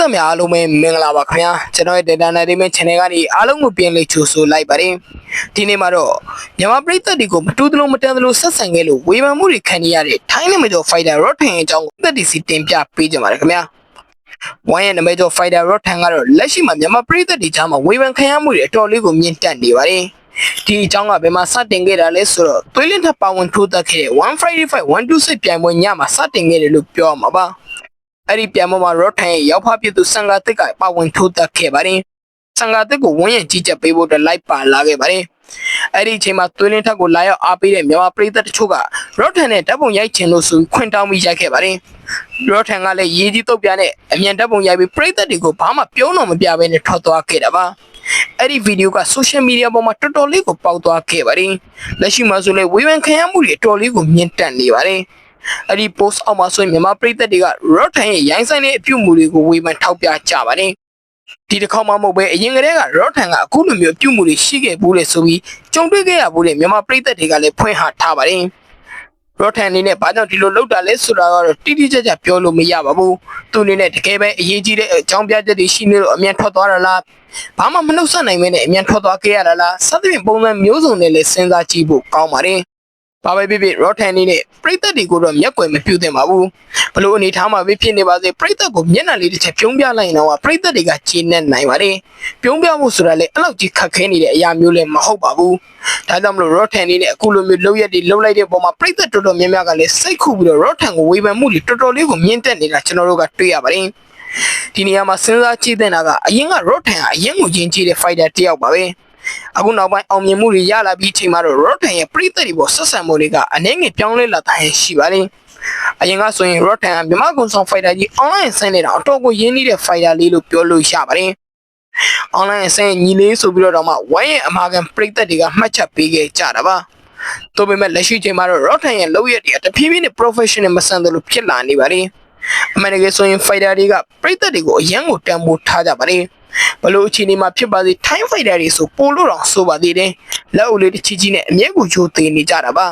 သတ်များအားလုံးပဲမင်္ဂလာပါခင်ဗျာကျွန်တော်ရဲ့ Data Entertainment Channel ကနေအားလုံးကိုပြန်လေးချိုဆိုလိုက်ပါတယ်ဒီနေ့မှာတော့မြန်မာပြည်သက်တွေကိုမတူသလိုမတန်သလိုဆက်ဆံခဲ့လို့ဝေဖန်မှုတွေခံနေရတဲ့ထိုင်းနယ်ကျော် Fighter Rod ထန်ရဲ့အကြောင်းသက်တည်စီတင်ပြပေးကြပါရခင်ဗျာဝိုင်းရဲ့နမဲကျော် Fighter Rod ထန်ကတော့လက်ရှိမှာမြန်မာပြည်သက်တွေကြားမှာဝေဖန်ခံရမှုတွေအတော်လေးကိုမြင့်တက်နေပါတယ်ဒီအကြောင်းကဘယ်မှာစတင်ခဲ့တာလဲဆိုတော့သွေးလင်းထပ်ပါဝင်ထိုးသက်ခဲ့တဲ့1 Friday Fight 126ပြိုင်ပွဲညမှာစတင်ခဲ့တယ်လို့ပြောရမှာပါ အဲ့ဒီပြန်ပေါ်မှာရော့ထန်ရဲ့ရောက်ဖပြသူဆန်ကာတစ်ကပါဝင်ထိုးတက်ခဲ့ပါတယ်။ဆန်ကာတစ်ကိုဝန်းရံကြီးကြပ်ပေးဖို့အတွက်လိုက်ပါလာခဲ့ပါတယ်။အဲ့ဒီအချိန်မှာသွေးလင်းထက်ကိုလာရောက်အားပေးတဲ့မြန်မာပြည်သက်တချို့ကရော့ထန်နဲ့တပ်ပုံရိုက်ချင်လို့ဆိုပြီးခွင့်တောင်းပြီးရိုက်ခဲ့ပါတယ်။ရော့ထန်ကလည်းရေးကြီးတုတ်ပြနဲ့အမြန်တပ်ပုံရိုက်ပြီးပြည်သက်တွေကိုဘာမှပြုံးတော့မပြဘဲနဲ့ထွက်သွားခဲ့တာပါ။အဲ့ဒီဗီဒီယိုကဆိုရှယ်မီဒီယာပေါ်မှာတော်တော်လေးကိုပေါက်သွားခဲ့ပါတယ်။လက်ရှိမှာဆိုလေဝေဖန်ခံရမှုတွေအတော်လေးကိုမြင့်တက်နေပါတယ်။ အဲ့ဒီ post အောက်မှာဆိုရင်မြန်မာပြည်သက်တွေက rock ထိုင်ရဲ့ရိုင်းဆိုင်တဲ့အပြုတ်မှုတွေကိုဝေဖန်ထောက်ပြကြပါတယ်ဒီတစ်ခေါက်မှမဟုတ်ပဲအရင်ကတည်းက rock ထိုင်ကအခုလိုမျိုးအပြုတ်မှုတွေရှိခဲ့ဘူးလေဆိုပြီးကြုံတွေ့ခဲ့ရဘူးလေမြန်မာပြည်သက်တွေကလည်းဖွင့်ဟထားပါတယ် rock ထိုင်အနေနဲ့ဘာကြောင့်ဒီလိုလုပ်တာလဲဆိုတာကတော့တိတိကျကျပြောလို့မရပါဘူးသူအနေနဲ့တကယ်ပဲအရေးကြီးတဲ့အကြောင်းပြချက်တွေရှိနေလို့အမြန်ထွက်သွားတာလားဘာမှမနှုတ်ဆက်နိုင်မဲနဲ့အမြန်ထွက်သွားခဲ့ရတာလားစသဖြင့်ပုံစံမျိုးစုံနဲ့လည်းစဉ်းစားကြည့်ဖို့ကောင်းပါတယ် ဘာပဲဖြစ်ဖြစ် rock ထန်နေနဲ့ပြိသက်တွေကိုတော့မျက်ကွယ်မပြုတ်သင့်ပါဘူးဘလို့အနေထားမှာပဲဖြစ်နေပါစေပြိသက်ကိုမျက်နှာလေးတစ်ချက်ပြုံးပြလိုက်ရင်တော့ပြိသက်တွေကခြေနဲ့နိုင်ပါတယ်ပြုံးပြဖို့ဆိုတာလေအဲ့လောက်ကြီးခက်ခဲနေတဲ့အရာမျိုးလည်းမဟုတ်ပါဘူးဒါကြောင့်မလို့ rock ထန်နေနဲ့အခုလိုမျိုးလောက်ရက်တွေလောက်လိုက်တဲ့ပုံမှာပြိသက်တော်တော်များများကလည်းစိတ်ခုပြီးတော့ rock ထန်ကိုဝေဖန်မှုတွေတော်တော်လေးကိုမြင့်တက်နေတာကျွန်တော်တို့ကတွေ့ရပါတယ်ဒီနေရာမှာစဉ်းစားကြည့်တဲ့နာကအရင်က rock ထန်ကအရင်ကိုယဉ်ကျေးတဲ့ fighter တစ်ယောက်ပါပဲ အခုနောက်ပိုင်းအောင်မြင်မှုတွေရလာပြီးချိန်မှာတော့ Rotten ရဲ့ပြည်သက်တွေပေါ်ဆက်ဆံမှုတွေကအနည်းငယ်ပြောင်းလဲလာတာရှိပါလိမ့်အရင်ကဆိုရင် Rotten ကမြမကွန်ဆောင် fighter ကြီး online ဆင်းနေတာအတော်ကိုရင်းနှီးတဲ့ fighter လေးလို့ပြောလို့ရပါတယ် online ဆင်းညီလေးဆိုပြီးတော့မှဝိုင်းရဲ့အမာခံပြည်သက်တွေကမှတ်ချက်ပေးခဲ့ကြတာပါဒါပေမဲ့လက်ရှိချိန်မှာတော့ Rotten ရဲ့လုပ်ရက်တွေကတဖြည်းဖြည်းနဲ့ professional မဆန်တယ်လို့ဖြစ်လာနေပါတယ် အမှန်တကယ်ဆိုရင် fighter တွေကပြည်သက်တွေကိုအရန်ကိုတန်ဖိုးထားကြပါတယ်ဘလို့အခြေအနေမှာဖြစ်ပါစေ time fighter တွေဆိုပိုလို့တော့ဆိုပါသေးတယ်လက်အုပ်လေးတစ်ချီချီနဲ့အမြဲကိုချိုးသေးနေကြတာပါ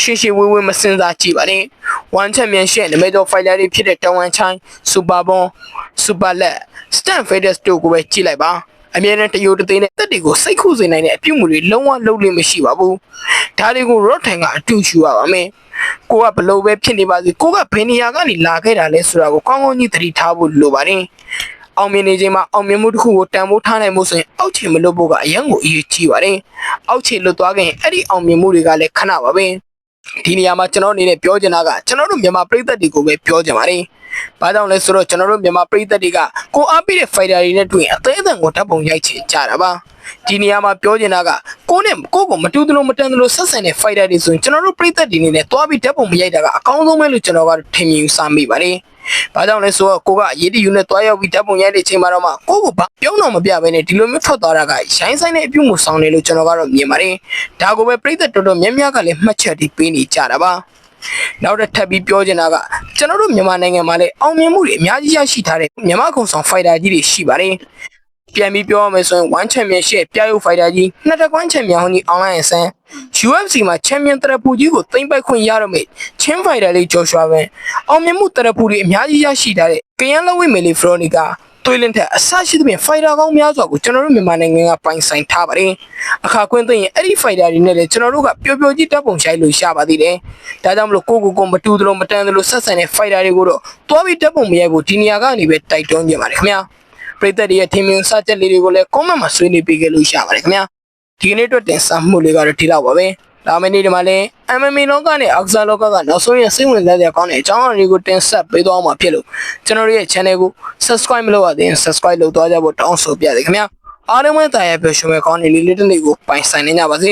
ရှင်းရှင်းဝင်းဝင်းမစင်စားကြည့်ပါနဲ့ one championship နမဲတော် fighter တွေဖြစ်တဲ့တဝန်ချိုင်း super bon super let stand fighters တို့ကိုပဲကြည့်လိုက်ပါ အမြဲတမ်းတယိုတသိန်းနဲ့တက်တွေကိုစိတ်ခုစေနိုင်တဲ့အပြုတ်မှုတွေလုံးဝလုံးလို့မရှိပါဘူးဒါတွေကို rock ထန်ကအတူရှူရပါမယ်ကိုကဘလို့ပဲဖြစ်နေပါစေကိုကဘယ်နေရာကနေလာခဲ့တာလဲဆိုတာကိုကောင်းကောင်းကြီးသတိထားဖို့လိုပါတယ်အောင်မြင်နေခြင်းမှာအောင်မြင်မှုတစ်ခုကိုတန်ဖိုးထားနိုင်မှုဆိုရင်အောက်ခြေမလွတ်ဖို့ကအရင်ကိုအရေးကြီးပါတယ်။အောက်ခြေလွတ်သွားခင်အဲ့ဒီအောင်မြင်မှုတွေကလည်းခဏပါပဲ။ဒီနေရာမှာကျွန်တော်အနေနဲ့ပြောချင်တာကကျွန်တော်တို့မြန်မာပြည်သက်တွေကိုပဲပြောချင်ပါတယ်။ ဘာကြောင့်လဲဆိုတော့ကျွန်တော်တို့မြန်မာပြည်သက်တွေကကိုအားပေးတဲ့ fighter တွေနဲ့တွေ့ရင်အသေးအံကိုဓာတ်ပုံရိုက်ချင်ကြတာပါ။ဒီနေရာမှာပြောချင်တာကကိုနဲ့ကိုကိုမတူသလိုမတန်သလိုဆက်ဆံတဲ့ fighter တွေဆိုရင်ကျွန်တော်တို့ပြည်သက်တွေအနေနဲ့တွားပြီးဓာတ်ပုံမရိုက်တာကအကောင်းဆုံးပဲလို့ကျွန်တော်ကထင်မြင်ယူဆမိပါတယ်။ဘာကြောင့်လဲဆိုတော့ကိုကရေးတီယူနဲ့တွားရောက်ပြီးဓာတ်ပုံရိုက်တဲ့ချိန်မှာတော့မှကိုကိုဘာပြုံးတော့မပြဘဲနဲ့ဒီလိုမျိုးထွက်သွားတာကရိုင်းဆိုင်တဲ့အပြုတ်မှုဆောင်တယ်လို့ကျွန်တော်ကတော့မြင်ပါတယ်။ဒါကိုပဲပြည်သက်တော်တော်များများကလည်းမှတ်ချက်တွေပေးနေကြတာပါ။ နောက်တစ်ထပ်ပြီးပြောချင်တာကကျွန်တော်တို့မြန်မာနိုင်ငံမှာလည်းအောင်မြင်မှုတွေအများကြီးရရှိထားတဲ့မြန်မာကုံဆောင်ဖိုက်တာကြီးတွေရှိပါတယ်။ပြန်ပြီးပြောရမယ်ဆိုရင်1 championship ပြရုပ်ဖိုက်တာကြီးနှစ်တကွမ်းချန်ပီယံဟိုကြီး online ဆန်း UFC မှာချန်ပီယံတရပူကြီးကိုသိမ့်ပိုက်ခွင့်ရတော့မေချင်းဖိုက်တာလေးဂျော်ရှွာပဲအောင်မြင်မှုတရပူတွေအများကြီးရရှိထားတဲ့ကရန်လဝိမေလီဖရိုနီကာ သွေးလင်းထက်အဆရှိသဖြင့်ဖိုက်တာကောင်းများစွာကိုကျွန်တော်တို့မြန်မာနိုင်ငံကပိုင်ဆိုင်ထားပါတယ်အခါကွင်းသိရင်အဲ့ဒီဖိုက်တာတွေနဲ့လည်းကျွန်တော်တို့ကပျော်ပျော်ကြီးတပ်ပုံရှိုက်လို့ရပါသေးတယ်ဒါကြောင့်မလို့ကိုကိုကိုမတူသလိုမတန်သလိုဆက်ဆံတဲ့ဖိုက်တာတွေကိုတော့တွားပြီးတပ်ပုံမရိုက်ဖို့ဒီနေရာကနေပဲတိုက်တွန်းကြပါတယ်ခင်ဗျာပရိသတ်တွေရဲ့ထင်မြင်စချက်လေးတွေကိုလည်း comment မှာဆွေးနွေးပေးခဲ့လို့ရပါတယ်ခင်ဗျာဒီကနေ့အတွက်တင်ဆက်မှုလေးကတော့ဒီလောက်ပါပဲ ဒါမနေ့ဒီမှာလည်း MMA လောကနဲ့အောက်ဆာလောကကနောက်ဆုံးရစိတ်ဝင်စားစရာကောင်းတဲ့အကြောင်းအရာတွေကိုတင်ဆက်ပေးသွားမှာဖြစ်လို့ကျွန်တော်တို့ရဲ့ channel ကို subscribe မလုပ်ရသေးရင် subscribe လုပ်သွားကြဖို့တောင်းဆိုပြတယ်ခင်ဗျာအားလုံးပဲတာယာပျော်ရွှင်မဲ့ကောင်းတဲ့လေးလေးတစ်နေ့ကိုပိုင်ဆိုင်နေကြပါစေ